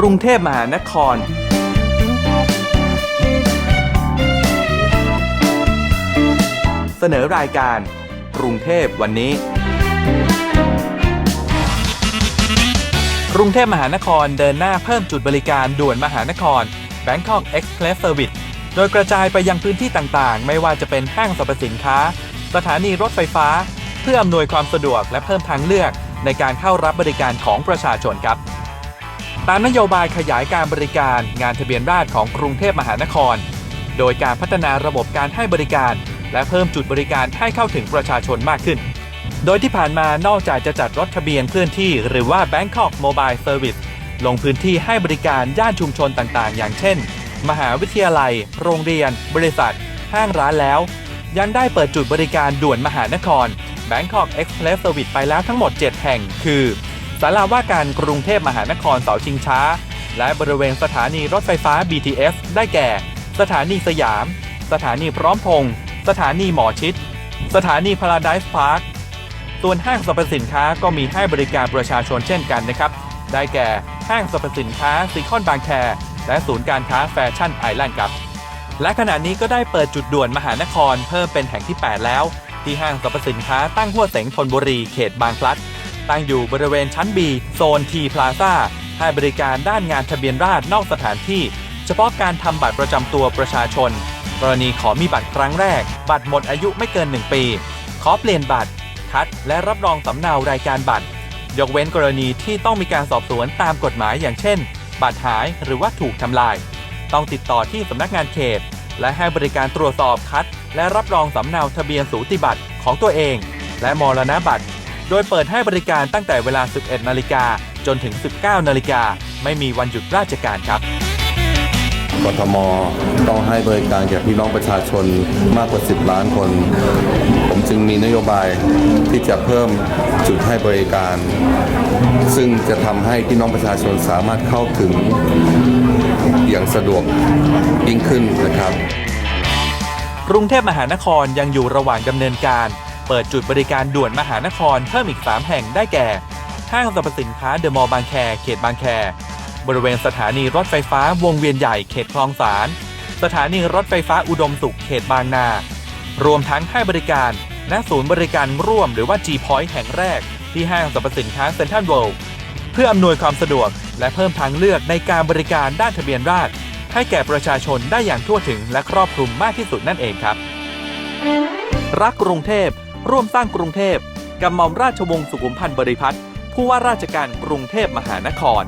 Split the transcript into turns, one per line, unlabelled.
กรุงเทพมหานครเสนอรายการ กรุงเทพวันนี้ กรุงเทพมหานครเดินหน้าเพิ่มจุดบริการด่วนมหานคร Bangkok Express Service โดยกระจายไปยังพื้นที่ต่างๆ ไม่ว่าจะเป็นห้างสรรพสินค้า สถานีรถไฟฟ้า เพื่ออำนวยความสะดวกและเพิ่มทางเลือกในการเข้ารับบริการของประชาชนครับ ตามนโยบายขยายการบริการงานทะเบียนราษฎรของกรุงเทพมหานคร โดยการพัฒนาระบบการให้บริการ และเพิ่มจุดบริการให้เข้าถึงประชาชนมากขึ้น โดยที่ผ่านมานอกจากจะจัดรถทะเบียนเคลื่อนที่ หรือว่า Bangkok Mobile Service ลงพื้นที่ให้บริการย่านชุมชนต่างๆ อย่างเช่น มหาวิทยาลัย โรงเรียน บริษัท ห้างร้านแล้ว ยังได้เปิดจุดบริการด่วนมหานคร Bangkok Express Service ไปแล้วทั้งหมด 7 แห่ง คือ ศาลาว่าการกรุงเทพมหานครเสาชิงช้า และบริเวณสถานีรถไฟฟ้า BTS ได้แก่ สถานีสยาม สถานีพร้อมพงษ์สถานีหมอชิด สถานี Paradise Park ส่วนห้างสรรพสินค้าก็มีให้บริการประชาชนเช่นกันนะครับ ได้แก่ห้างสรรพสินค้าซีคอนบางแค และศูนย์การค้าแฟชั่นไอแลนด์ครับ และขณะนี้ก็ได้เปิดจุดด่วนมหานครเพิ่มเป็นแห่งที่ 8 แล้ว ที่ห้างสรรพสินค้าตั้งหัวเสงธนบุรีเขตบางพลัด ตั้งอยู่บริเวณชั้น B โซนทีพลาซ่าให้บริการด้านงานทะเบียนราษฎรนอกสถานที่ เฉพาะการทำบัตรประจำตัวประชาชน กรณีขอมีบัตรครั้งแรก บัตรหมดอายุไม่เกิน 1 ปี ขอเปลี่ยนบัตร คัด และรับรองสำเนารายการบัตร ยกเว้นกรณีที่ต้องมีการสอบสวนตามกฎหมายอย่างเช่น บัตรหายหรือว่าถูกทำลาย ต้องติดต่อที่สำนักงานเขต และให้บริการตรวจสอบคัด และรับรองสำเนาทะเบียนสูติบัตรของตัวเอง และมรณบัตร โดยเปิดให้บริการตั้งแต่เวลา 11 นาฬิกาจนถึง 19 นาฬิกา ไม่มีวันหยุดราชการครับ
กทมต้องให้บริการแก่พี่น้องประชาชนมากกว่า 10 ล้านคน ผมจึงมีนโยบายที่จะเพิ่มจุดให้บริการ ซึ่งจะทำให้พี่น้องประชาชนสามารถเข้าถึงอย่างสะดวกยิ่งขึ้นนะครับ
กรุงเทพมหานครยังอยู่ระหว่างดำเนินการ เปิดจุดบริการด่วนมหานครเพิ่มอีก 3 แห่งได้แก่ ห้างสรรพสินค้าเดอะมอลล์บางแค เขตบางแค บริเวณสถานีรถไฟฟ้าวงเวียนใหญ่เขตคลองสารสถานีรถไฟฟ้าอุดมสุขเขตบางนา รวมทั้งให้บริการและศูนย์บริการร่วมหรือว่า G Point แห่งแรก ที่ห้างสรรพสินค้าเซ็นทรัลเวิลด์เพื่ออำนวยความสะดวก และเพิ่มทางเลือกในการบริการด้านทะเบียนราษฎรให้แก่ประชาชนได้อย่างทั่วถึงและครอบคลุมมากที่สุดนั่นเองครับ รักกรุงเทพ ร่วมสร้างกรุงเทพกับหม่อมราชวงศ์สุขุมพันธ์บริพัตรผู้ว่าราชการกรุงเทพมหานคร